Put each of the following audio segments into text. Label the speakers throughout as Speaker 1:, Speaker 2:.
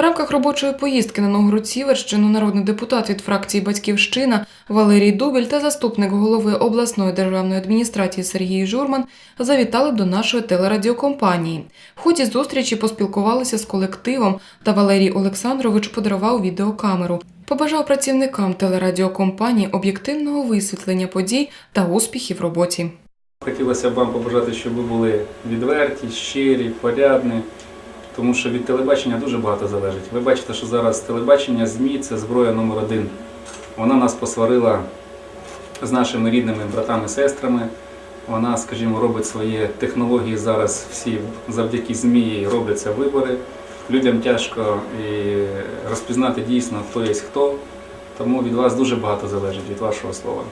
Speaker 1: В рамках робочої поїздки на Новгород-Сіверщину народний депутат від фракції Батьківщина Валерій Дубель та заступник голови обласної державної адміністрації Сергій Журман завітали до нашої телерадіокомпанії. В ході зустрічі поспілкувалися з колективом, та Валерій Олександрович подарував відеокамеру. Побажав працівникам телерадіокомпанії об'єктивного висвітлення подій та успіхів в роботі.
Speaker 2: Хотілося б вам побажати, щоб ви були відверті, щирі, порядні, тому що від телебачення дуже багато залежить. Ви бачите, що зараз телебачення ЗМІ це зброя номер один. Вона нас посварила з нашими рідними братами сестрами. Вона, скажімо, робить свої технології зараз всі завдяки ЗМІ робляться вибори. Людям тяжко розпізнати дійсно, хто є хто. Тому від вас дуже багато залежить від вашого слова.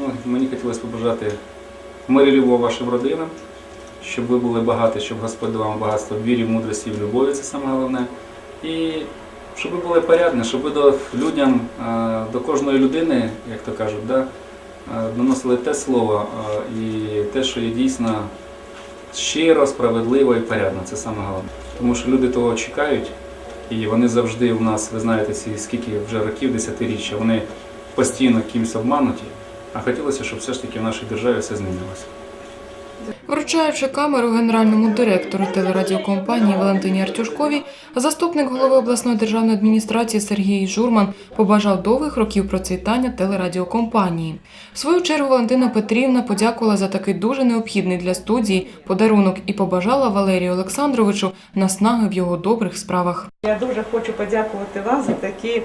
Speaker 2: Ну, мені хотілося побажати мирі любов вашим родинам, щоб ви були багаті, щоб Господь дав вам багатство в вірі, мудрості, в любові, це саме головне. І щоб ви були порядні, щоб ви до людям, е, до кожної людини, як то кажуть, да, е, доносили те слово е, і те, що є дійсно щиро, справедливо і порядно. Це саме головне. Тому що люди того чекають, і вони завжди у нас, ви знаєте, скільки вже років, десятиріччя, вони постійно кимось обмануті. А хотілося, щоб все ж таки в нашій державі все змінилося.
Speaker 1: Вручаючи камеру генеральному директору телерадіокомпанії Валентині Артюшковій, заступник голови обласної державної адміністрації Сергій Журман побажав довгих років процвітання телерадіокомпанії. В свою чергу Валентина Петрівна подякувала за такий дуже необхідний для студії подарунок і побажала Валерію Олександровичу наснаги в його добрих справах.
Speaker 3: Я дуже хочу подякувати вам за такий е,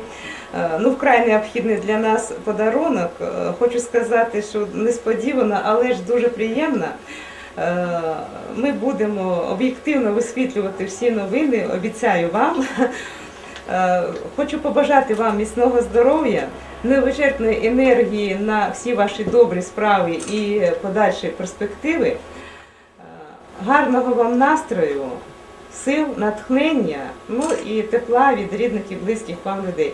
Speaker 3: ну, вкрай необхідний для нас подарунок. Е, Хочу сказати, що несподівано, але ж дуже приємно. Е, Ми будемо об'єктивно висвітлювати всі новини, обіцяю вам. Е, Хочу побажати вам міцного здоров'я, невичерпної енергії на всі ваші добрі справи і подальші перспективи. Е, Гарного вам настрою, сил, натхнення, ну і тепла від рідних і близьких вам людей.